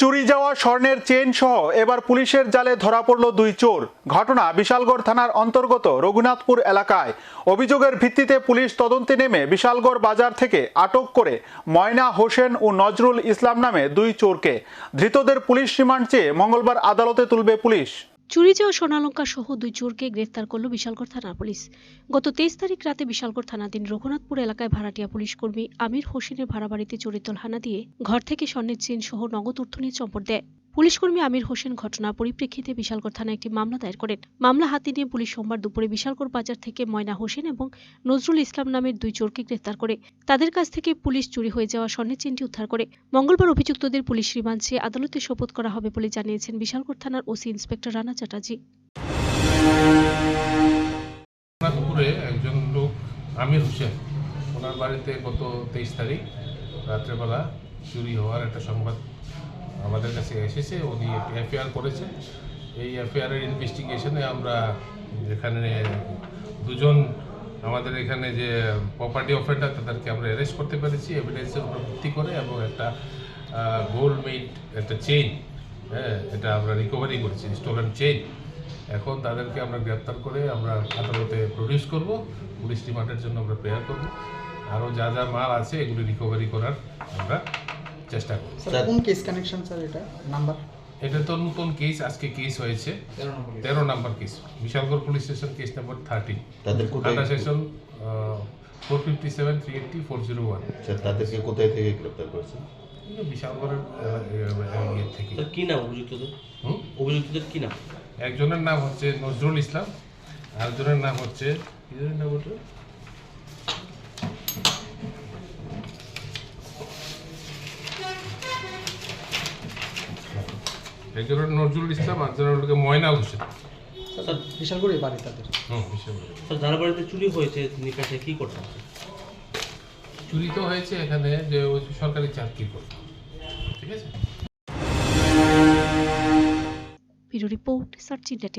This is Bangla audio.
চুরি যাওয়া স্বর্ণের চেন সহ এবার পুলিশের জালে ধরা পড়ল দুই চোর। ঘটনা বিশালগড় থানার অন্তর্গত রঘুনাথপুর এলাকায়। অভিযোগের ভিত্তিতে পুলিশ তদন্তে নেমে বিশালগড় বাজার থেকে আটক করে ময়না হোসেন ও নজরুল ইসলাম নামে দুই চোরকে। ধৃতদের পুলিশ রিমান্ড চেয়ে মঙ্গলবার আদালতে তুলবে পুলিশ। চুরি যাওয়া সোনালঙ্কা সহ দুই চোরকে গ্রেফতার করল বিশালগড় থানার পুলিশ। গত তেইশ তারিখ রাতে বিশালগড় থানাধীন রঘুনাথপুর এলাকায় ভাড়াটিয়া পুলিশ কর্মী আমির হোসেনের ভাড়া বাড়িতে চোরের হানা দিয়ে ঘর থেকে স্বর্ণের চেন সহ নগদ অর্থ নিয়ে চম্পট দেয়। পুলিশ কর্মী আমির হোসেন ঘটনা পরিপ্রেক্ষিতে বিশালগড় থানায় একটি মামলা দায়ের করেন। মামলা হাতে নিয়ে পুলিশ সোমবার দুপুরে বিশালগড় বাজার থেকে ময়না হোসেন এবং নজরুল ইসলাম নামের দুই চোরকে গ্রেফতার করে। তাদের কাছ থেকে পুলিশ চুরি হয়ে যাওয়া স্বর্ণের চেনটি উদ্ধার করে। মঙ্গলবার অভিযুক্তদের পুলিশ রিমান্ড চেয়ে আদালতে শপথ করা হবে বলে জানিয়েছেন বিশালগড় থানার ওসি ইন্সপেক্টর রানা চ্যাটার্জি। একজন লোক, আমির হোসেন, ওনার বাড়িতে গত তেইশ তারিখ রাত্রেবেলা চুরি হওয়ার একটা সংবাদ আমাদের কাছে এসেছে, উনি এফআইআর করেছে। এই এফআইআরের ইনভেস্টিগেশনে আমরা এখানে দুজন আমাদের এখানে যে প্রপার্টি অফেন্ডার তাদেরকে আমরা অ্যারেস্ট করতে পেরেছি এভিডেন্সের উপর ভিত্তি করে এবং একটা গোল্ড মেড একটা চেইন হ্যাঁ এটা আমরা রিকভারি করেছি স্টোলেন চেইন এখন তাদেরকে আমরা গ্রেপ্তার করে আমরা আদালতে প্রডিউস করব, পুলিশ রিমান্ডের জন্য আমরা প্রেয়ার করব। আরও যা যা মাল আছে এগুলি রিকভারি করার আমরা চেষ্টা করব। স্যার কোন কেস কানেকশন স্যার এটা? নাম্বার এটা তো নতুন কেস আজকে কেস হয়েছে। তেরো number case Bishalgarh police station case number thirty তাদের under section four fifty seven three eighty four zero one তাদেরকে কোথায় থেকে গ্রেপ্তার করেছেন বিশালগড়ের ইয়ে থেকে। স্যার কি নাম অভিযুক্তদের? হুম? অভিযুক্তদের কি নাম? একজনের নাম হচ্ছে নজরুল ইসলাম আরেকজনের নাম হচ্ছে কি নাম ওটা একজনের নজরুল ইসলাম আরেকজনের হলো গিয়ে ময়না হোসেন। স্যার বিশাল করে বাড়ি তাদের। হুম বিশ্ববিদ্যালয় স্যার যার বাড়িতে চুরি হয়েছে তিনি পেশে কি করতেন চুরি তো হয়েছে এখানে যে সরকারি চাকরি করতো। ঠিক আছে? Bureau report search India